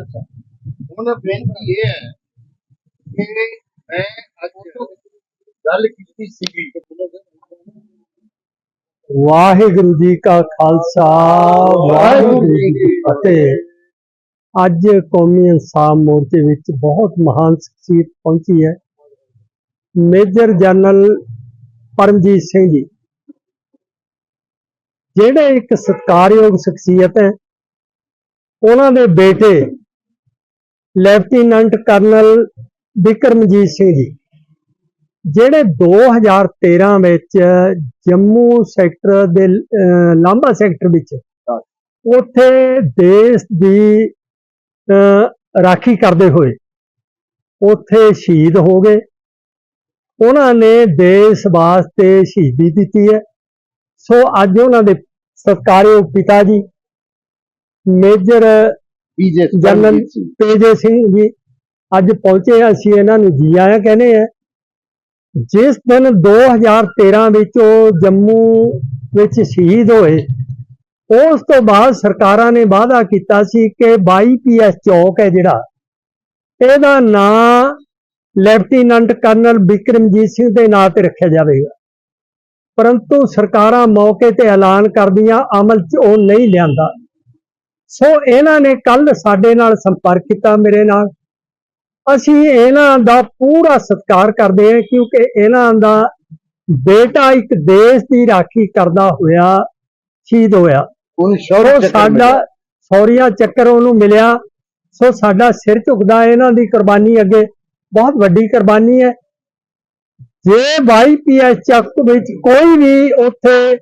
ਅੱਛਾ। ਹੁਣ ਬੇਨਤੀ ਇਹ ਹੈ ਕਿ ਮੈਂ ਅੱਜ ਗੱਲ ਕੀਤੀ ਸੀਗੀ। ਵਾਹਿਗੁਰੂ ਜੀ ਕਾ ਖਾਲਸਾ ਵਾਹਿਗੁਰੂ ਜੀ ਕੀ ਫਤਿਹ। ਅੱਜ ਕੌਮੀ ਇਨਸਾਫ ਮੋਰਚੇ ਵਿੱਚ ਬਹੁਤ ਮਹਾਨ ਸ਼ਖਸੀਅਤ ਪਹੁੰਚੀ ਹੈ। Major general Paramjit Singh ji. ਜਿਹੜੇ ਇੱਕ ਸਤਿਕਾਰਯੋਗ ਸ਼ਖਸੀਅਤ ਹੈ ਉਹਨਾਂ ਦੇ ਬੇਟੇ ਲੈਫਟੀਨੈਂਟ ਕਰਨਲ ਬਿਕਰਮਜੀਤ ਸਿੰਘ ਜੀ ਜਿਹੜੇ 2013 ਵਿੱਚ ਜੰਮੂ ਸੈਕਟਰ ਦੇ ਅਹ, ਲਾਂਬਾ ਸੈਕਟਰ ਵਿੱਚ ਉੱਥੇ ਦੇਸ਼ ਦੀ ਅਹ, ਰਾਖੀ ਕਰਦੇ ਹੋਏ ਉੱਥੇ ਸ਼ਹੀਦ ਹੋ ਗਏ। ਉਹਨਾਂ ਨੇ ਦੇਸ਼ ਵਾਸਤੇ ਸ਼ਹੀਦੀ ਦਿੱਤੀ ਹੈ। ਸੋ ਅੱਜ ਉਹਨਾਂ ਦੇ ਸਤਿਕਾਰਯੋਗ ਪਿਤਾ ਜੀ ਮੇਜਰ ਜਨਰਲ ਤੇਜੇ ਸਿੰਘ ਜੀ ਅੱਜ ਪਹੁੰਚੇ ਅਸੀਂ ਇਹਨਾਂ ਨੂੰ ਜੀ ਆਇਆਂ ਕਹਿੰਦੇ ਆ। ਜਿਸ ਦਿਨ 2013 ਵਿੱਚ ਉਹ ਜੰਮੂ ਵਿੱਚ ਸ਼ਹੀਦ ਹੋਏ ਉਸ ਤੋਂ ਬਾਅਦ ਸਰਕਾਰਾਂ ਨੇ ਵਾਅਦਾ ਕੀਤਾ ਸੀ ਕਿ 22 ਪੀਐਸ ਚੌਕ ਹੈ ਜਿਹੜਾ ਇਹਦਾ ਨਾਂ ਲੈਫਟੀਨੈਂਟ ਕਰਨਲ ਬਿਕਰਮਜੀਤ ਸਿੰਘ ਦੇ ਨਾਂ ਤੇ ਰੱਖਿਆ ਜਾਵੇਗਾ। ਪਰੰਤੂ ਸਰਕਾਰਾਂ ਮੌਕੇ ਤੇ ਐਲਾਨ ਕਰਦੀਆਂ ਅਮਲ 'ਚ ਉਹ ਨਹੀਂ ਲਿਆਂਦਾ। ਸੋ ਇਹਨਾਂ ਨੇ ਕੱਲ ਸਾਡੇ ਨਾਲ ਸੰਪਰਕ ਕੀਤਾ ਮੇਰੇ ਨਾਲ। ਅਸੀਂ ਇਹਨਾਂ ਦਾ ਪੂਰਾ ਸਤਿਕਾਰ ਕਰਦੇ ਹਾਂ ਕਿਉਂਕਿ ਇਹਨਾਂ ਦਾ ਬੇਟਾ ਇੱਕ ਦੇਸ਼ ਦੀ ਰਾਖੀ ਕਰਦਾ ਹੋਇਆ ਸ਼ਹੀਦ ਹੋਇਆ। ਸ਼ੌਰਤ ਸਾਡਾ ਸੌਰੀਆ ਚੱਕਰ ਉਹਨੂੰ ਮਿਲਿਆ। ਸੋ ਸਾਡਾ ਸਿਰ ਝੁਕਦਾ ਇਹਨਾਂ ਦੀ ਕੁਰਬਾਨੀ ਅੱਗੇ। ਬਹੁਤ ਵੱਡੀ ਕੁਰਬਾਨੀ ਹੈ। ਜੇ ਵਾਈਪੀਐਸ ਚੱਕ ਵਿੱਚ ਕੋਈ ਵੀ ਉੱਥੇ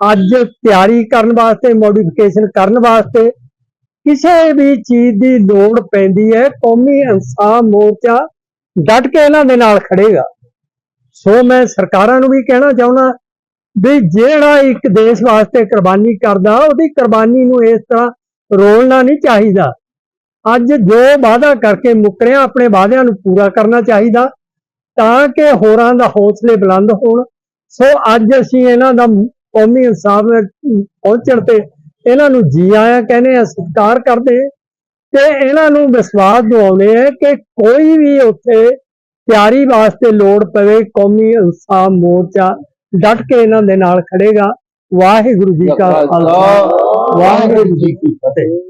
ਅੱਜ ਤਿਆਰੀ ਕਰਨ ਵਾਸਤੇ ਮੋਡੀਫਿਕੇਸ਼ਨ ਕਰਨ ਵਾਸਤੇ ਕਿਸੇ ਵੀ ਚੀਜ਼ ਦੀ ਲੋੜ ਪੈਂਦੀ ਹੈ, ਕੌਮੀ ਇਨਸਾਫ ਮੋਰਚਾ ਡਟ ਕੇ ਇਹਨਾਂ ਦੇ ਨਾਲ ਖੜੇਗਾ। ਸੋ ਮੈਂ ਸਰਕਾਰਾਂ ਨੂੰ ਵੀ ਕਹਿਣਾ ਚਾਹੁੰਦਾ ਵੀ ਜਿਹੜਾ ਇੱਕ ਦੇਸ਼ ਵਾਸਤੇ ਕੁਰਬਾਨੀ ਕਰਦਾ, ਉਹਦੀ ਕੁਰਬਾਨੀ ਨੂੰ ਇਸ ਤਰ੍ਹਾਂ ਰੋਲਣਾ ਨਹੀਂ ਚਾਹੀਦਾ। ਅੱਜ ਜੋ ਵਾਅਦਾ ਕਰਕੇ ਮੁੱਕਰਿਆ, ਆਪਣੇ ਵਾਅਦਿਆਂ ਨੂੰ ਪੂਰਾ ਕਰਨਾ ਚਾਹੀਦਾ ਤਾਂ ਕਿ ਹੋਰਾਂ ਦਾ ਹੌਸਲੇ ਬੁਲੰਦ ਹੋਣ। ਸੋ ਅੱਜ ਅਸੀਂ ਇਹਨਾਂ ਦਾ ਕੌਮੀ ਇਨਸਾਫ ਪਹੁੰਚਣ ਤੇ ਇਹਨਾਂ ਨੂੰ ਜੀ ਆਇਆਂ ਕਹਿੰਦੇ ਆ ਸਤਿਕਾਰ ਕਰਦੇ ਤੇ ਇਹਨਾਂ ਨੂੰ ਵਿਸ਼ਵਾਸ ਦਿਵਾਉਂਦੇ ਆ ਕਿ ਕੋਈ ਵੀ ਉੱਥੇ ਤਿਆਰੀ ਵਾਸਤੇ ਲੋੜ ਪਵੇ ਕੌਮੀ ਇਨਸਾਫ ਮੋਰਚਾ ਡਟ ਕੇ ਇਹਨਾਂ ਦੇ ਨਾਲ ਖੜੇਗਾ। ਵਾਹਿਗੁਰੂ ਜੀ ਕਾ ਖਾਲਸਾ। ਵਾਹਿਗੁਰੂ ਜੀ ਕੀ ਫਤਿਹ।